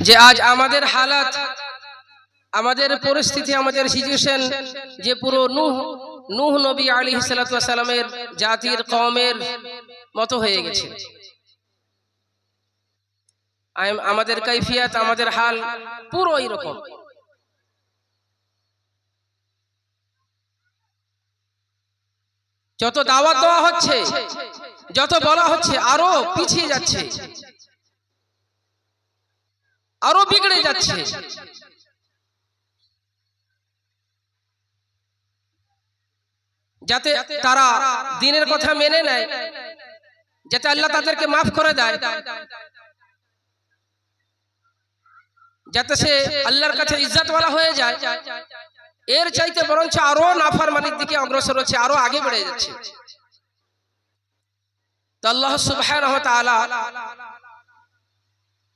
যে আজ আমাদের হালাত, আমাদের পরিস্থিতি, আমাদের সিচুয়েশন যে পুরো নুহ নুহ নবী আলী সালামের জাতির কমের মতো হয়ে গেছে। আম- আমাদের কাইফিয়াত, আমাদের হাল পুরো এরকম যত দাওয়াত দেওয়া হচ্ছে, যত বলা হচ্ছে, আরও পিছিয়ে যাচ্ছে। আরও বিগড়ে যাচ্ছে। যাতে তারা দিনের কথা মেনে নেয়, যাতে আল্লাহ তাদেরকে মাফ করে দেয়, যাতে সে আল্লাহর কাছে ইজ্জতওয়ালা হয়ে যায়। এর চাইতে বরঞ্চ আরও নাফারমানির দিকে অগ্রসর হচ্ছে, আরও আগে বেড়ে যাচ্ছে। তো আল্লাহ তাআলা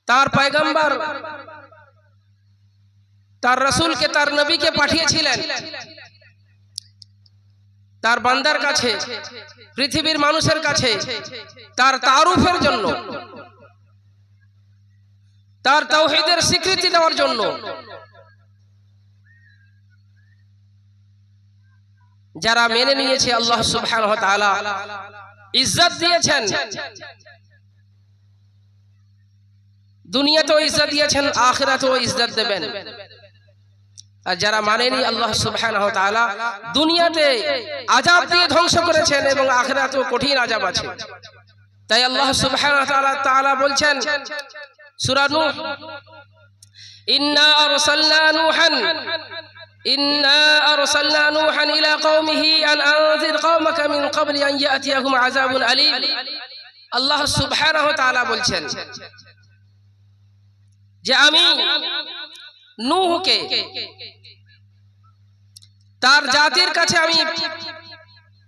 তার পয়গম্বর, তার রসুলকে, তার নবীকে পাঠিয়েছিলেন। তার বান্দার কাছে, পৃথিবীর মানুষের কাছে, তার তারুফের জন্য, তার তৌহিদের স্বীকৃতি দেওয়ার জন্য। যারা মেনে নিয়েছে আল্লাহ সুবহানাহু ওয়া তাআলা, ইজ্জত দিয়েছেন। দুনিয়াতেও ইজ্জত দিয়েছেন, আখরাতেও ইজ্জত দেবেন। আর যারা মানেনি আল্লাহ সুবাহ তাআলা দুনিয়াতে আযাব দিয়ে ধ্বংস করেছেন এবং আখরাতেও কঠিন আযাব আছে। তাই আল্লাহ সুবাহ তাআলা বলছেন, সূরা ইন্না আরসালনা নূহান, ইন্না আরসালনা নূহান ইলা কওমিহি আন আনযির কওমাকা মিন ক্বাবলি আন ইয়াতিয়াহুম আযাবুন আলীম। বলছেন যে আমি নূহকে, তার জাতির কাছে আমি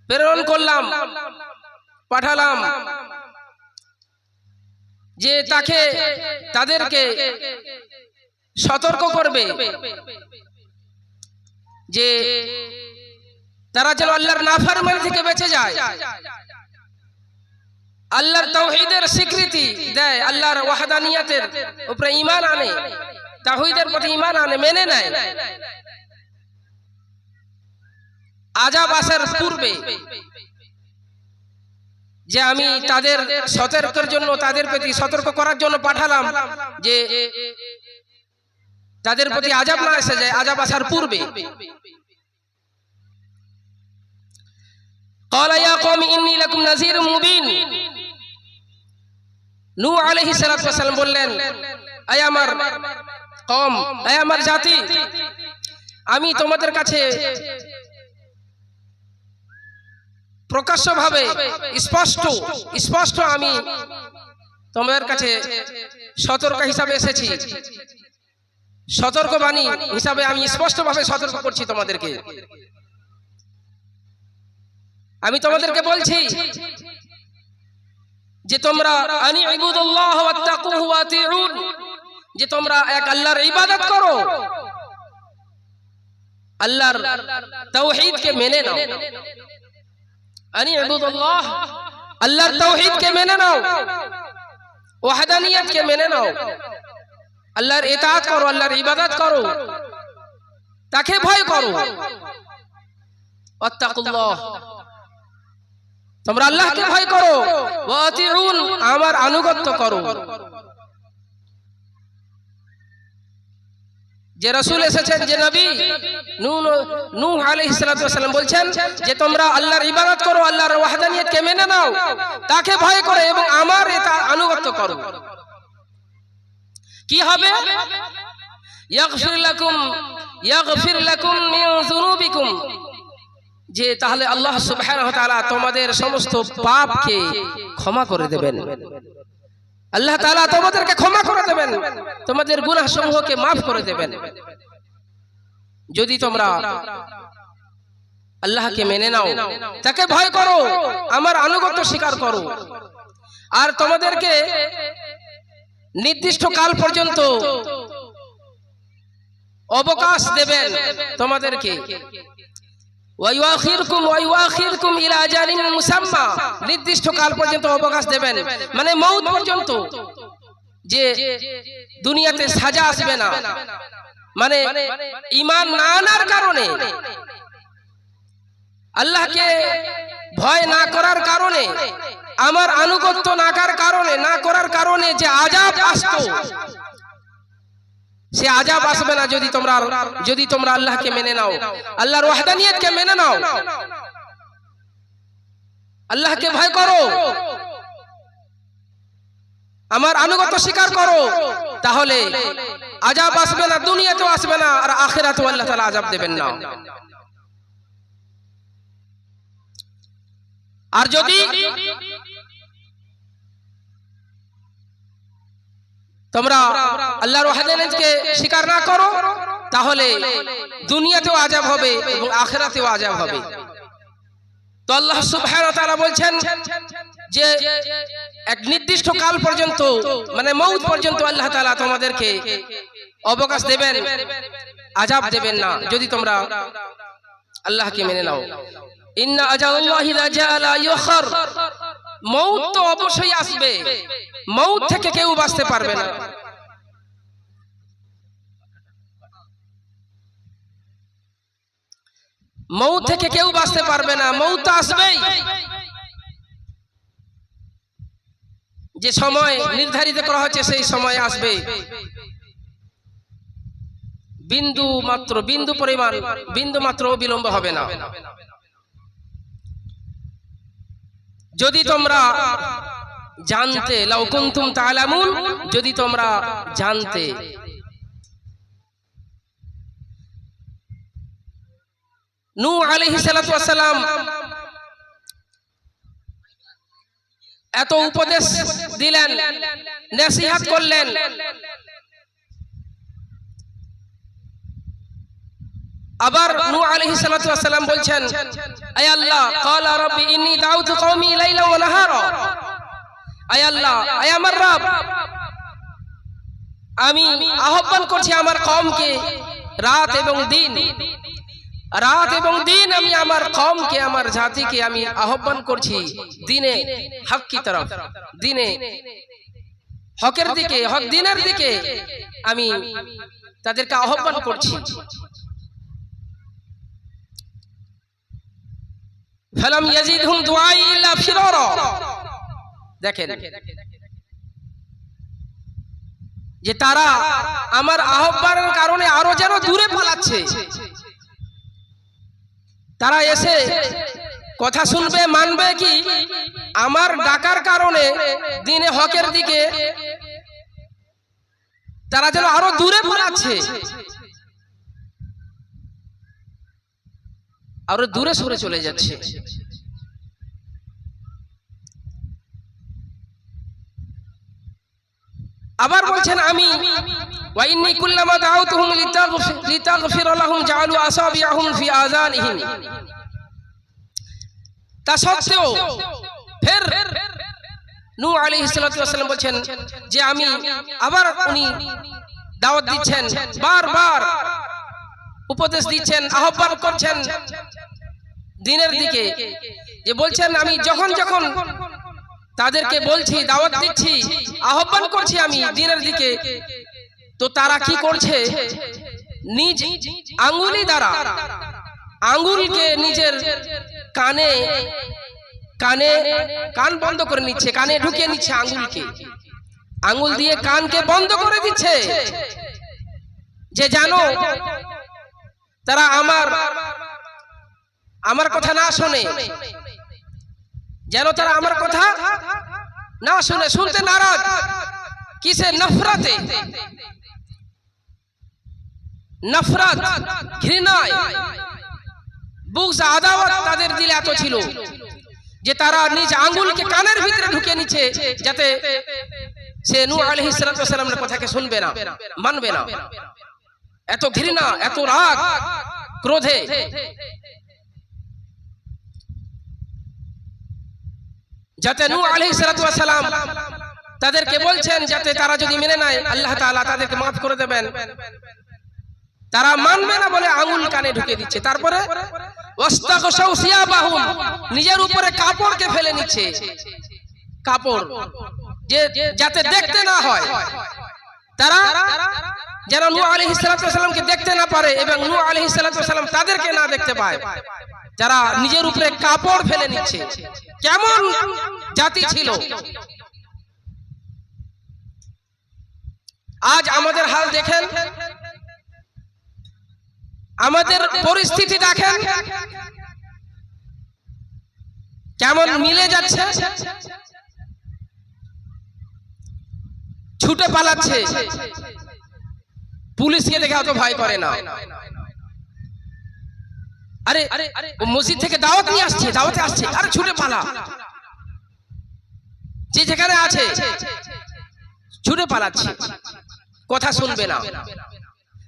প্রেরণ করলাম, পাঠালাম, যে তাকে তাদেরকে সতর্ক করবে, যে তারা যেন আল্লাহর নাফরমানি থেকে বেঁচে যায়। আল্লাহর তাওহীদের স্বীকৃতি দেয় আল্লাহর ওয়াহদানিয়াতের উপরে ঈমান আনে তাওহীদের প্রতি ঈমান আনে মেনে নেয় আজাব আসার পূর্বে যে আমি তাদের সতর্কের জন্য তাদের প্রতি সতর্ক করার জন্য পাঠালাম যে তাদের প্রতি আজাব না এসে যায় আজাব আসার পূর্বে قال يا قوم إني لكم نذير مبين আলাইহিস সালাতু ওয়াসালাম বললেন, আয় আমার কম আয় আমার জাতি, আমি তোমাদের কাছে প্রকাশ্যভাবে স্পষ্ট স্পষ্ট আমি তোমাদের কাছে সতর্ক হিসাবে এসেছি। সতর্কবাণী হিসাবে আমি স্পষ্টভাবে সতর্ক করছি তোমাদেরকে। আমি তোমাদেরকে বলছি যে তোমরা আনি ইবুদুল্লাহ ওয়াত্তাকুহু ওয়াতিউন, যে তোমরা এক আল্লাহর ইবাদত করো, আল্লাহর তাওহীদকে মেনে নাও। আনি ইবুদুল্লাহ, আল্লাহর তাওহীদকে মেনে নাও। ওয়াহদানিয়তকে মেনে নাও। আল্লাহর ইতাআত করো, আল্লাহর ইবাদত করো। তাকে ভয় করো। ওয়াত্তাকুল্লাহ। তোমরা আল্লাহকে ভয় করো। আমার আনুগত্য করো। যে রাসূল এসেছেন, যে নবী বলছেন যে তোমরা আল্লাহর ইবাদত করো, আল্লাহর ওয়াহদানিয়তকে মেনে নাও, তাকে ভয় করো এবং আমার এটা আনুগত্য করো। কি হবে? ইয়াগফির লাকুম ইয়াগফির লাকুম মিন যুনুবিকুম। যে তাহলে আল্লাহ তাআলা তোমাদের সমস্ত পাপকে ক্ষমা করে দেবেন। আল্লাহ তাআলা তোমাদেরকে ক্ষমা করে দেবেন। তোমাদের গুনাহ সমূহকে maaf করে দেবেন। যদি তোমরা আল্লাহকে মেনে নাও, তাকে ভয় করো, আমার আনুগত্য স্বীকার করো। আর তোমাদেরকে নির্দিষ্ট কাল পর্যন্ত অবকাশ দেবেন তোমাদেরকে। নির্দিষ্ট কাল পর্যন্ত অবকাশ দেবেন। মানে মৌত পর্যন্ত। যে দুনিয়াতে সাজা আসবে না। মানে ইমান না আনার কারণে। আল্লাহকে ভয় না করার কারণে, আমার আনুগত্য না কারণে, না করার কারণে যে আজাব আসতো সে আজাব আসবে না যদি তোমরা যদি তোমরা আল্লাহকে মেনে নাও। আল্লাহর ওয়াহদানিয়তকে মেনে নাও। আল্লাহকে ভয় করো। আমার আনুগত্য স্বীকার করো। তাহলে আজাব আসবে না, দুনিয়াতেও আসবে না, আর আখেরাতেও আল্লাহ তাআলা আজাব দেবেন না। আর যদি তোমরা আল্লাহর ওয়াহদানিয়তকে স্বীকার না করো, তাহলে দুনিয়াতেও আজাব হবে এবং আখেরাতেও আজাব হবে। তো আল্লাহ তাআলা বলছেন যে এক নির্দিষ্ট কাল পর্যন্ত মানে মৌত পর্যন্ত আল্লাহ তাআলা তোমাদেরকে অবকাশ দেবেন আজাব দেবেন না। যদি তোমরা আল্লাহকে মেনে নাও। ইন্না ইউখার। মৌত তো অবশ্যই আসবে। মৌত থেকে কেউ বাঁচতে পারবে না। মৌ থেকে কেউ বাঁচতে পারবে না। মৌত তো আসবেই। যে সময় নির্ধারিত করা হচ্ছে, সেই সময় আসবে। বিন্দু মাত্র, বিন্দু পরিমাণ, বিন্দু মাত্র বিলম্ব হবে না। যদি তোমরা জানতে লাউ কুনতুম তাআলামুন, যদি তোমরা জানতে। সালাতু ওয়াস সালাম এত উপদেশ দিলেন, নসিহত করলেন। আবার নূহ আলাইহিস সালাতু ওয়াস সালাম বলছেন, আয় আল্লাহ ক্বালা রাব্বি ইন্নী দাউতু কওমি লাইলা ওয়া নাহারা। আয় আল্লাহ আয় আমার রব। আমি আহ্বান করছি আমার কওমকে রাত এবং দিন। রাত এবং দিন আমি আমার কমকে আমার জাতিকে আমি আহ্বান করছি দিনে হক কি তরফ। দিনে হকের দিকে হক দিনের দিকে আমি তাদেরকে আহ্বান করছি। ফালাম ইয়াজিদহুম দুআই ইল্লা ফিরারা। দেখেন। যে তারা আমার আহ্বানের কারণে আরও যেন দূরে পালাচ্ছে। তারা এসে কথা শুনবে মানবে কি? আমার ডাকার কারণে দিনে হকের দিকে তারা যেন আরও দূরে পালাচ্ছে। আরও দূরে সরে চলে যাচ্ছে। আবার বলছেন আমি ওয়াইন্নি কুল্লামা দাউতুহুম লিতাগফির লাহুম জাআলু আসাবিয়াহুম ফি আযানিহিম। তা সত্ত্বেও ফের নূহ আলাইহিস সালাতু ওয়াসাল্লাম বলছেন যে আমি আবার উনি দাওয়াত দিচ্ছেন বারবার উপদেশ দিচ্ছেন আহ্বান করছেন দিনের দিকে যে বলছেন আমি যখন যখন তাদেরকে বলছি দাওয়াত দিচ্ছি আহ্বান করছি আমি দিনের দিকে। তো তারা কি করছে? নিজ আঙ্গুলি দ্বারা। আঙ্গুলকে নিজের কানে কানে কান বন্ধ করে নিচ্ছে কানে ঢুকিয়ে নিচ্ছে আঙ্গুলকে আঙ্গুল দিয়ে কানকে বন্ধ করে দিচ্ছে। যে জানো তারা আমার আমার কথা না শোনে। যেন তারা আমার কথা না শুনে, শুনতে নারাজ। কিসে নফরতে? নফরত, ঘৃণায়। বুকস আদাওয়াত তাদের দিলে এত ছিল যে তারা নিজ আঙ্গুলকে কানের ভিতরে ঢুকে নিচ্ছে যাতে সে সালাতু ওয়াস সালামের কথাকে শুনবে না, মানবে না। এত ঘৃণা, এত রাগ, ক্রোধে। যাতে সালাতু ওয়াস সালাম তাদেরকে বলছেন যাতে তারা যদি মেনে নেয়, আল্লাহ তাআলা তাদেরকে মাফ করে দেবেন। তারা মানবে না বলে আঙুল কানে ঢুকে দিচ্ছে। তারপরে নিজের উপরে কাপড়কে ফেলে নিচ্ছে। কাপড় যে যাতে দেখতে না হয়। তারা যেন নূহ আলাইহিস সালামকে দেখতে না পারে এবং নূহ আলাইহিস সালাম তাদেরকে না দেখতে পায়। যারা নিজের উপরে কাপড় ফেলে নিচ্ছে। কেমন জাতি ছিল? আজ আমাদের হাল দেখেন। আমাদের পরিস্থিতি দেখেন। কেমন মিলে যাচ্ছে? ছুটে পালাচ্ছে। পুলিশকে দেখে অত ভয় করে না। আরে মসজিদ থেকে দাওয়াত নিয়ে আসছে, দাওয়াতে আসছে। আরে, ছুটে পালা। যে যেখানে আছে, ছুটে পালাচ্ছে। কথা শুনবে না।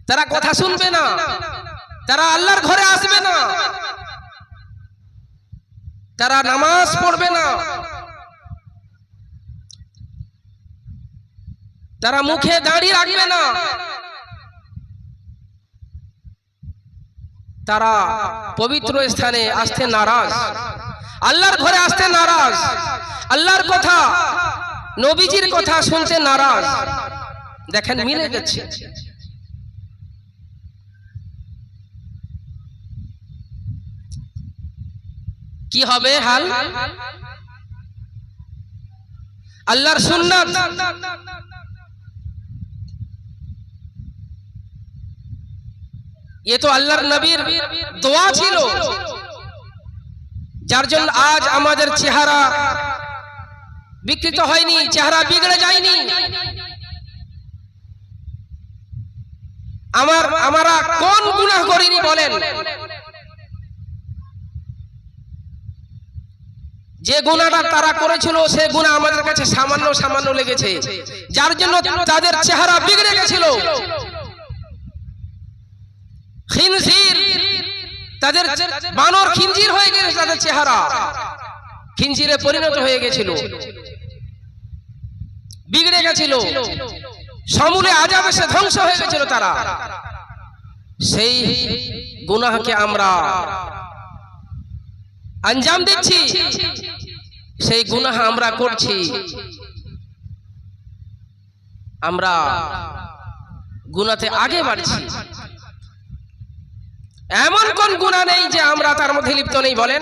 তারা কথা শুনবে না। তারা আল্লাহর ঘরে আসবে না। তারা নামাজ পড়বে না। তারা মুখে দাঁড়িয়ে রাখবে না। তারা পবিত্র স্থানে আসতে নারাজ। আল্লাহর ঘরে আসতে নারাজ। আল্লাহর কথা, নবীজির কথা শুনতে নারাজ। দেখেন, মিলে গেছে। কি হবে হাল? আল্লাহর সুন্নাত। এ তো আল্লাহর নবীর দোয়া ছিল যার জন্য আজ আমাদের চেহারা বিকৃত হয়নি চেহারা বিগড়ে যায়নি আমার আমরা কোন গুনাহ করিনি বলেন যে গুণাটা তারা করেছিল সে গুণা আমাদের কাছে সামান্য সামান্য লেগেছে। যার জন্য তাদের চেহারা বিগড়ে গেছিল। খিনজির তাদের বানর খিনজির হয়ে গেছে তাদের চেহারা। খিনজিরে পরিণত হয়ে গেছিল। বিগড়ে গেছিল। সমূলে আজাব এসে ধ্বংস হয়ে গেছিল তারা। সেই গুনাহকে আমরা আঞ্জাম দিচ্ছি। সেই গুনাহ আমরা করছি। আমরা গুনাতে আগে বাড়ছি। এমন কোন গুণা নেই যে আমরা তার মধ্যে লিপ্ত নেই বলেন।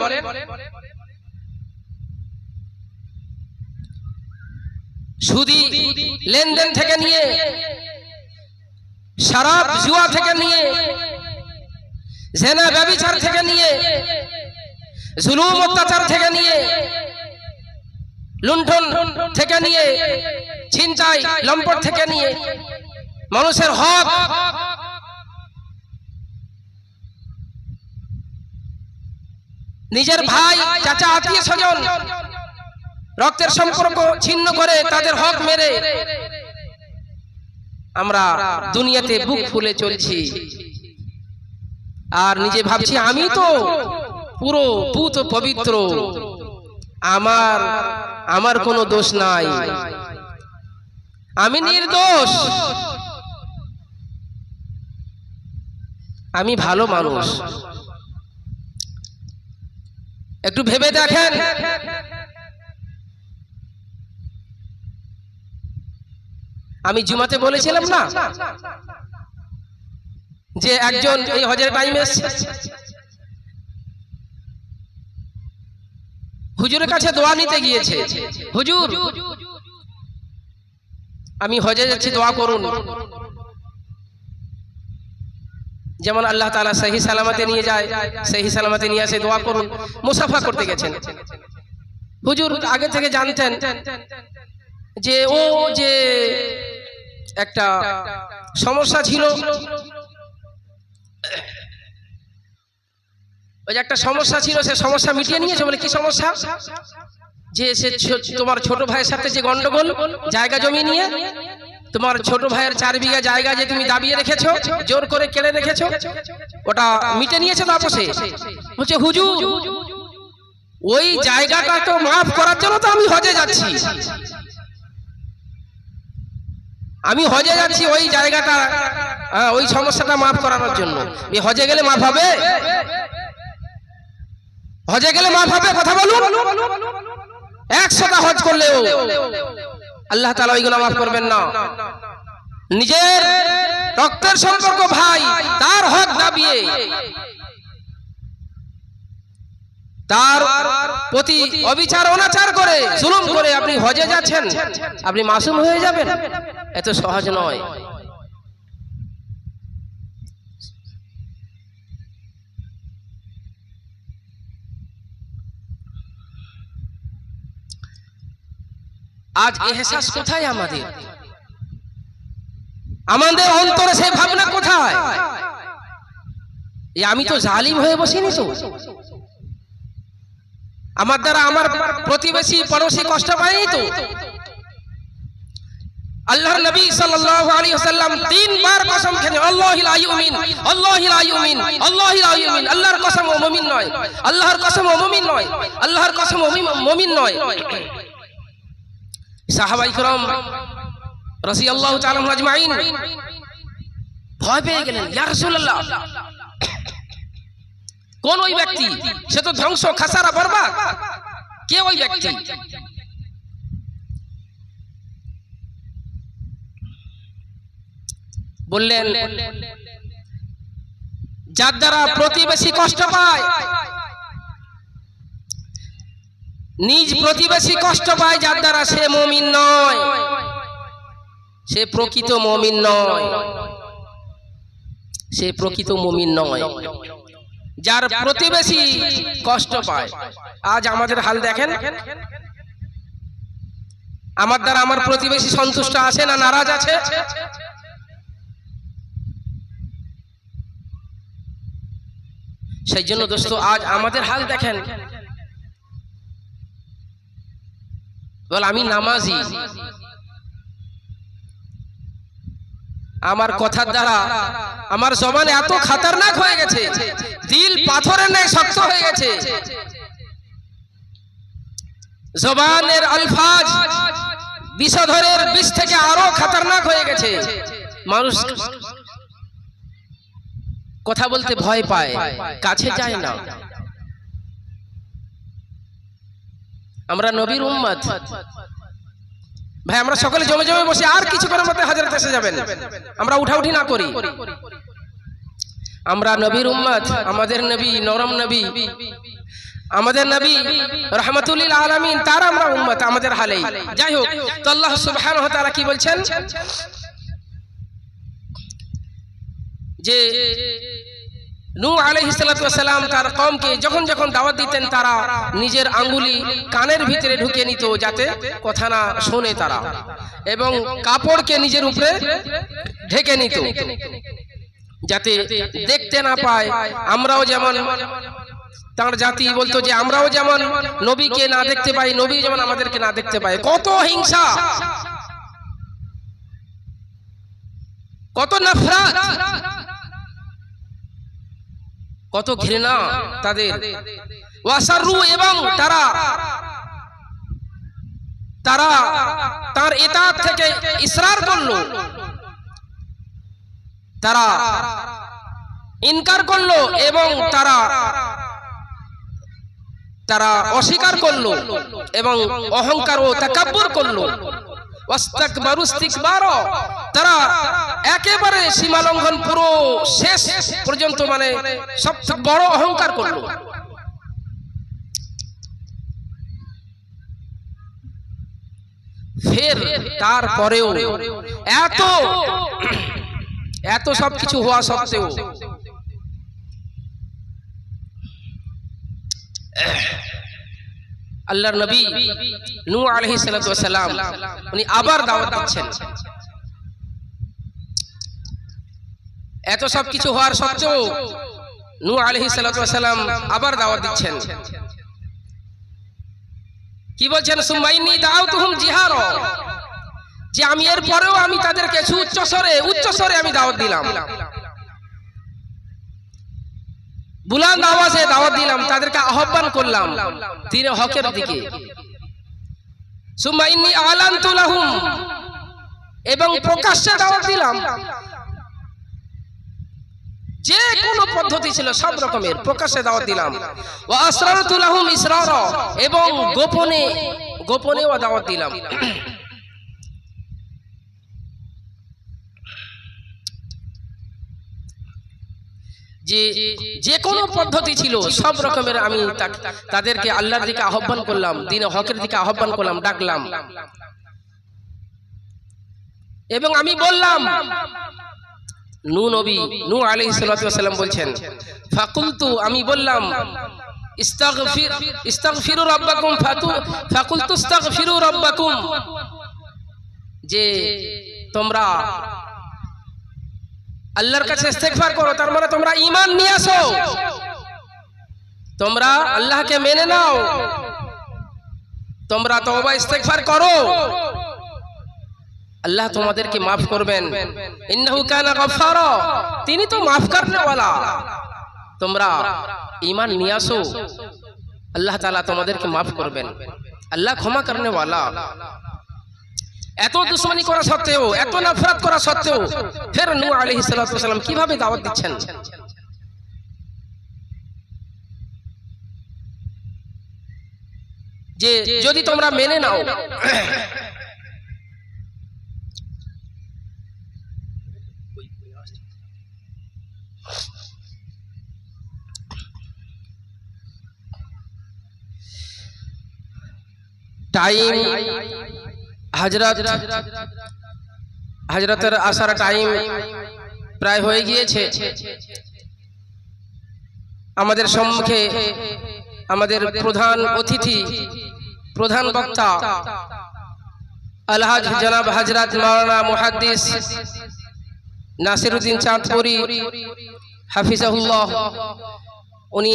সুদি লেনদেন থেকে নিয়ে শরাব জুয়া থেকে নিয়ে জেনা ব্যবিচার থেকে নিয়ে জুলুম অত্যাচার থেকে নিয়ে লুণ্ঠন থেকে নিয়ে ছিনতাই লম্পট থেকে নিয়ে মানুষের হক নিজের ভাই চাচা আত্মীয় স্বজন রক্তের সম্পর্ক ছিন্ন করে তাদের হক মেরে আমরা দুনিয়াতে বুক ফুলে চলছি। আর নিজে ভাবছি আমি তো পুরো পুত পবিত্র। আমার আমার কোনো দোষ নাই। আমি নির্দোষ। আমি ভালো মানুষ। একটু ভেবে দেখেন। আমি জুমাতে বলেছিলাম না যে একজন এই হজের টাইমে হুজুরের কাছে দোয়া নিতে গিয়েছে। হুজুর, আমি হজে যাচ্ছি, দোয়া করুন। যেমন আল্লাহ তালা সহি সালামতে নিয়ে যায়, সহি সালামতে নিয়ে আসে, দোয়া করুন, মুসাফা করতে গেছেন। হুজুর আগে থেকে জানতেন যে ও যে একটা সমস্যা ছিল, ওই যে একটা সমস্যা ছিল, সে সমস্যা মিটিয়ে নিয়েছে বলে কি সমস্যা? যে সে তোমার ছোট ভাইয়ের সাথে যে গন্ডগোল, জায়গা জমি নিয়ে তোমার ছোট ভাইয়ের চার বিঘা জায়গা যে তুমি দাবিয়ে রেখেছো জোর করে কেড়ে রেখেছো ওটা মিটে নিয়েছে তো আপোষে বলছে হুজুর ওই জায়গাটা তো মাফ করার জন্য তো আমি হজে যাচ্ছি। আমি হজে যাচ্ছি ওই জায়গাটা হ্যাঁ, ওই সমস্যাটা মাফ করানোর জন্য। এই হজে গেলে মাফ হবে? হজে গেলে মাফ হবে? কথা বলুন। একশোটা হজ করলেও। আল্লাহ তালা ওইগুলো মাফ করবেন না। নিজের রক্তের সম্পর্ক ভাই, তার হক দাবিয়ে তার প্রতি অবিচার, অনাচার করে, জুলুম করে আপনি হজে যাচ্ছেন, আপনি মাসুম হয়ে যাবেন। এত সহজ নয়। আজ এহসাস কোথায় আমাদের? আমাদের? অন্তরে সেই ভাবনা কোথায়? আমি তো জালিম হয়ে বসিনি তো? আমার দ্বারা আমার প্রতিবেশী পড়োশি কষ্ট পায়নি তো? আল্লাহর নবী সাল্লাল্লাহু আলাইহি ওয়াসাল্লাম তিনবার কসম খেলেন আল্লাহি লা ইউমিন আল্লাহি লা ইউমিন আল্লাহি লা ইউমিন। আল্লাহর কসম ও মুমিন নয় আল্লাহর কসম ও মুমিন নয় আল্লাহর কসম ও মুমিন নয়। সাহাবাই করম রসি আল্লাহ আজমাইন কোন ওই ব্যক্তি? সে তো ধ্বংস, খাসারা, বরবাদ। কে ওই ব্যক্তি? বললেন, যার দ্বারা প্রতিবেশী কষ্ট পায় নিজ প্রতিবেশী কষ্ট পায়, যার দ্বারা সে মমিন নয়। সে প্রকৃত মমিন নয়। সে প্রকৃত মমিন নয়। যার প্রতিবেশী কষ্ট পায়। আজ আমাদের হাল দেখেন। আমার দ্বারা আমার প্রতিবেশী সন্তুষ্ট আছে না নারাজ আছে? সেই জন্য দোস্ত, আজ আমাদের হাল দেখেন। বল, আমি নামাজি। আমার কথার দ্বারা আমার জবান এত খাতারনাক হয়ে গেছে, দিল পাথরের ন্যায় শক্ত হয়ে গেছে। জবানের আলফাজ বিষধরের বিষ থেকে আরও খাতারনাক হয়ে গেছে। মানুষ কথা বলতে ভয় পায়, কাছে যায় না। আমরা নবীর উম্মত। ভাই আমরা সকলে জমে জমে বসে আর কিছু করে মধ্যে হাজার এসে যাবেন। আমরা উঠাউঠি না করি। আমরা নবীর উম্মত আমাদের নবী নরম নবী। আমাদের নবী রহমতুল্লিল আলমিন তার আমরা উম্মত আমাদের হালেই। যাই হোক তো আল্লাহ সুবহানাহু ওয়া তাআলা কি বলছেন? যে নূ আলহিসাল্লাম তার কমকে যখন যখন দাওয়াত দিতেন তারা নিজের আঙ্গুলি কানের ভিতরে ঢুকে নিত যাতে কথা না শোনে তারা এবং কাপড়কে নিজের উপরে ঢেকে নিত যাতে দেখতে না পায় আমরাও যেমন তার জাতি বলতো যে আমরাও যেমন নবীকে না দেখতে পাই, নবী যেমন আমাদেরকে না দেখতে পায়। কত হিংসা! কত নফরত! কত ঘৃণা তাদের। ওয়াসারু এবং তারা। তারা তার এতাত থেকে ইসরার করল। তারা ইনকার করল এবং তারা তারা অস্বীকার করল এবং অহংকার ও তাকাব্বুর করল। তারা একেবারে সীমা লঙ্ঘন পুরো শেষ পর্যন্ত মানে সবচেয়ে বড় অহংকার করল। ফের তারপরেও এত এত সব কিছু হওয়া সত্ত্বেও আল্লাহর নবী নূহ আলাইহিস সালাম উনি আবার দাওয়াত দিচ্ছেন। এত সব কিছু হওয়ার সত্ত্বেও নূহ আলাইহিস সালাম আবার দাওয়াত দিচ্ছেন। কি বলছেন সুমাইনি দাওতুহুম জিহার, যে আমি এর পরেও আমি তাদেরকে উচ্চ স্বরে উচ্চ স্বরে আমি দাওয়াত দিলাম। বুলান্দ আওয়াজে দাওয়াত দিলাম, তাদেরকে আহ্বান করলাম দিনে হকের দিকে। এবং প্রকাশ্যে দাওয়াত দিলাম। যে কোনো পদ্ধতি ছিল, সব রকমের প্রকাশ্যে দাওয়াত দিলাম। ও আসরারতু লাহুম ইসরার, এবং গোপনে, গোপনেও দাওয়াত দিলাম। যে যে কোনো পদ্ধতি ছিল সব রকমের আমি তাদেরকে আল্লাহর দিকে আহ্বান করলাম দিনে হকের দিকে আহ্বান করলাম ডাকলাম। এবং আমি বললাম নু নবী নু আলী সালাতু ওয়াসালাম বলছেন ফাকুলতু আমি বললাম ইস্তাগফির ইস্তাগফিরু রাব্বাকুম ফাতু ফাকুলতু ইস্তাগফিরু রাব্বাকুম। যে তোমরা আল্লাহর কাছে ইস্তেগফার করো তার মানে তোমরা ঈমান নিয়ে আসো। তোমরা আল্লাহকে মেনে নাও। তোমরা তওবা ইস্তেগফার করো। আল্লাহ তোমাদেরকে মাফ করবেন। ইন্নাহু কানা গফফারা। তিনি তো মাফ করনে ওয়ালা তোমরা ঈমান নিয়ে আসো। আল্লাহ তাআলা তোমাদেরকে মাফ করবেন। আল্লাহ ক্ষমা করনে ওয়ালা এত দুশ্মনী করা সত্ত্বেও এত নফরত করা সত্ত্বেও ফের আলাইহিস সালাতু ওয়াসালাম কীভাবে দাওয়াত দিচ্ছেন? যে যদি তোমরা মেনে নাও। টাইম হাজরাত হাজরাতের আসার টাইম প্রায় হয়ে গিয়েছে। আমাদের সম্মুখে আমাদের প্রধান অতিথি, প্রধান বক্তা, আলহাজ জনাব হাজরাত মাওলানা মুহাদ্দিস নাসিরুদ্দিন চাঁদপুরি, হাফিজাহুল্লাহ। উনি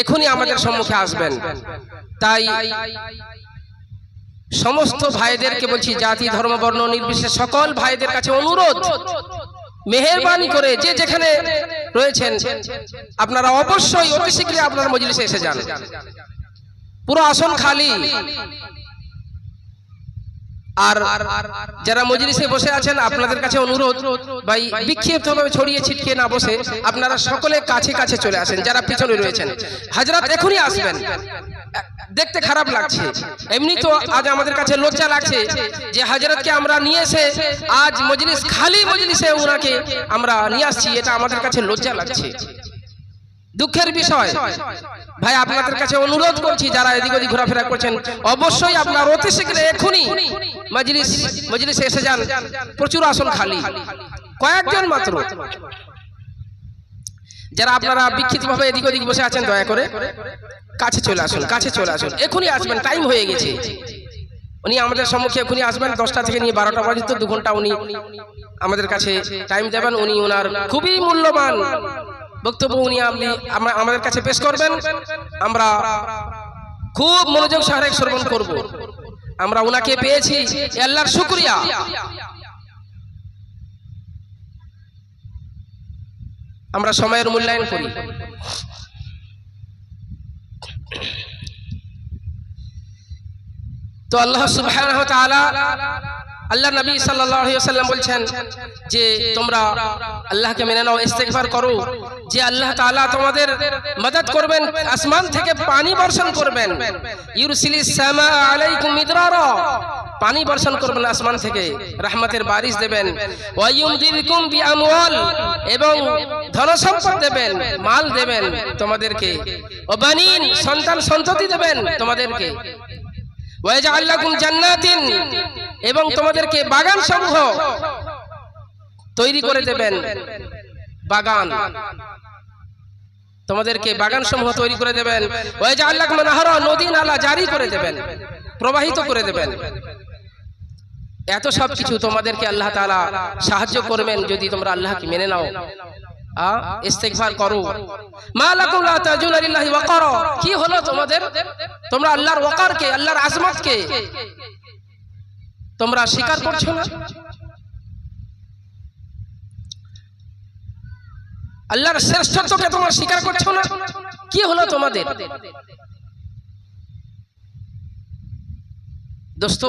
এখনই আমাদের সম্মুখে আসবেন। তাই সমস্ত ভাইদেরকে বলছি, জাতি, ধর্ম, বর্ণ, নির্বিশেষ সকল ভাইদের কাছে অনুরোধ। মেহেরবানি করে যে যেখানে রয়েছেন, আপনারা অবশ্যই অতি শীঘ্রই আপনার মজলিসে এসে যান। পুরো আসন খালি। আর যারা মজলিসে বসে আছেন, আপনাদের কাছে অনুরোধ, ভাই, বিক্ষিপ্তভাবে ছড়িয়ে ছিটকে না বসে আপনারা সকলে কাছে কাছে চলে আসেন, যারা পিছনে রয়েছেন। হাজরাত, এখনই আসবেন। দেখতে খারাপ লাগছে। এমনি তো আজ আমাদের কাছে লজ্জা লাগছে যে হাজরতকে আমরা নিয়ে এসে আজ মজলিস, খালি মজলিসে ওনাকে আমরা নিয়ে আসছি, এটা আমাদের কাছে লজ্জা লাগছে। দুঃখের বিষয়। ভাই, আপনাদের কাছে অনুরোধ করছি যারা এদিক ওদিক ঘোরাফেরা করছেন, অবশ্যই আপনার অতি শীঘ্র এখনই মজলিস, মজলিসে এসে যান। প্রচুর আসন খালি। কয়েকজন মাত্র। যারা আপনারা বিক্ষিপ্ত ভাবে এদিক ওদিক বসে আছেন, দয়া করে কাছে চলে আসুন, কাছে চলে আসুন। এখনই আসবেন টাইম হয়ে গেছে। উনি আমাদের সম্মুখে এখনই আসবেন, দশটা থেকে নিয়ে বারোটা পর্যন্ত, দু ঘণ্টা উনি আমাদের কাছে টাইম দেবেন। উনি ওনার খুবই মূল্যবান বক্তব্য উনি আপনি আমা- আমাদের কাছে পেশ করবেন। আমরা খুব মনোযোগ সহকারে শ্রবণ করব। আমরা ওনাকে পেয়েছি। এ আল্লাহর শুক্রিয়া। আমরা সময়ের মূল্যায়ন করি। তো আল্লাহ সুবহানাহু ওয়া তাআলা আল্লাহ নবী ওয়াসাল্লাম বলছেন যে তোমরা আল্লাহকে মেনে নাও, ইস্তেগফার করো। যে আল্লাহ তাআলা তোমাদের মদদ করবেন, আসমান থেকে পানি বর্ষণ করবেন। পানি বর্ষণ করবেন আসমান থেকে, রহমতের বারিশ দেবেন। এবং ধন সম্পদ দেবেন, মাল দেবেন তোমাদেরকে। সন্তান সন্ততি দেবেন তোমাদেরকে। এবং তোমাদেরকে বাগান সমূহ তৈরি করে দেবেন। বাগান। তোমাদেরকে বাগান সমূহ তৈরি করে দেবেন। নদী, নালা জারি করে দেবেন। প্রবাহিত করে দেবেন। এত সব কিছু তোমাদেরকে আল্লাহ তালা সাহায্য করবেন যদি তোমরা আল্লাহকে মেনে নাও। আ, ইস্তেগফার করো। কি হলো তোমাদের? তোমরা আল্লাহর ওয়াকারকে, আল্লাহর আজমতকে? তোমরা স্বীকার করছ না? আল্লাহর শ্রেষ্ঠত্বকে তোমরা স্বীকার করছ না? কি হলো তোমাদের? দোস্ত